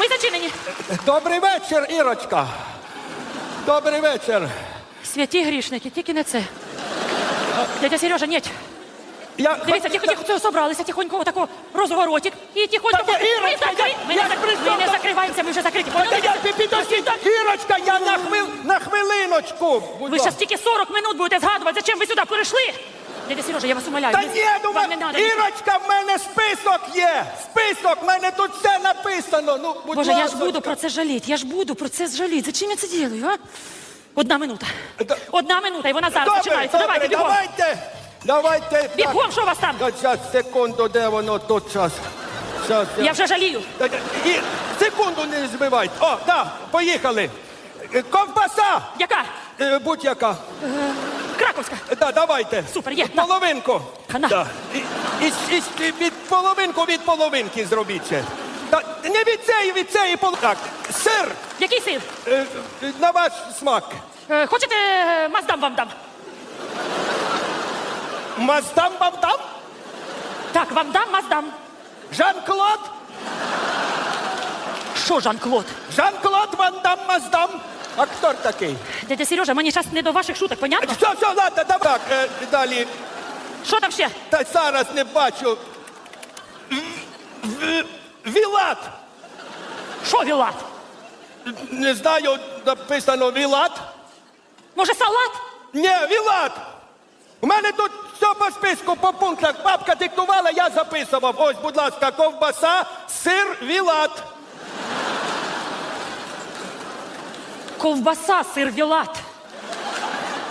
Ми зачинені. Добрий вечір, Ірочка. Добрий вечір. Святі грішники, тільки не це. Дядя Сережа, ні. Я... Дивіться, тихо, тихо, все, собралися, тихонько, отако розворотик. І тихонько. Та, Ірочка, ми, закри... я- ми, я не зак... при ми не закриваємося, ми вже закриті. Та Поняли? я пі- підождіть, Ірочка, я на, хвил... на хвилиночку. будь Ви ласка. зараз тільки 40 минут будете згадувати, зачем ви сюди прийшли. Дядя Сережа, я вас умоляю. Та ні, ну вам не надо. Ірочка, в мене список є. Список, в мене тут все написано. Ну, будь Боже, я ж ласочка. буду про це жаліти, я ж буду про це жаліти. Зачем я це делаю, а? Одна минута. Одна минута, і вона зараз Добре, починається. добре, Давайте, бігом. давайте. Давайте. Бігом, що у вас там? Так, зараз, секунду, де воно тут час. Зараз, Я вже жалію. Та- та- І секунду не збивайте. О, так, поїхали. Е, Ковбаса, Яка? е, будь-яка. Краковська. Да, давайте. Супер, є, на. Половинку. На. Да. І, і, і, і від половинку від половинки зробіть ще. Та, не від цієї, від цієї пол... Так, сир Який сир? е, на ваш смак. Е, Хочете е, маздам вам дам? Маздам вам дам? Так, вам дам, маздам. Жан-Клод? Що, Жан-Клод? Жан-Клод Ван Дам Маздам. Актор такий. Дядя Сережа, мені зараз не до ваших шуток, понятно? Все, все, ладно, давай. Так, е, далі. Що там ще? Та зараз не бачу. В- в- Вілат. Що, Вілат? Не знаю, написано Вілат. Може, салат? Ні, Вілат. У мене тут все по списку, по пунктах. Бабка диктувала, я записував. Ось, будь ласка, ковбаса, сир, Вілат. Ковбаса, сир Вілат.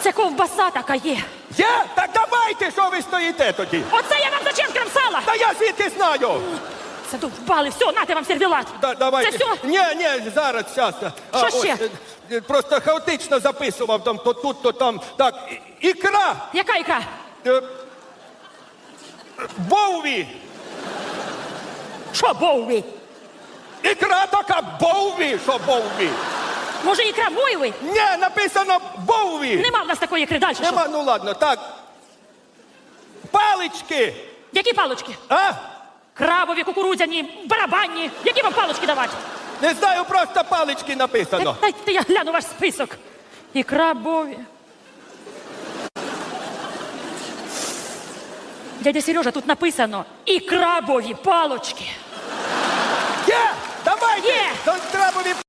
Це ковбаса така є. Є? Так давайте, що ви стоїте тоді? Оце я вам зачем крамсала? Та я звідки знаю. Це довбали, все, нате вам сервілат. Да, давайте. Це все? Ні, ні, зараз, зараз. Що ще? Просто хаотично записував там, то тут, то там. Так, і- ікра. Яка ікра? Е, Боуві. Що, Боуві? Ікра така Боуві, що Боуві. Може, ікра Мойви? Ні, написано Боуві. Нема в нас такої ікри далі. що? Нема, ну ладно, так. Палички. Які палочки? А? Крабові, кукурудзяні, барабанні. Які вам палочки давати? Не знаю, просто палички написано. Дайте я гляну ваш список. І крабові. Дядя Сережа, тут написано і крабові палочки. Є! Давайте! Є! До крабові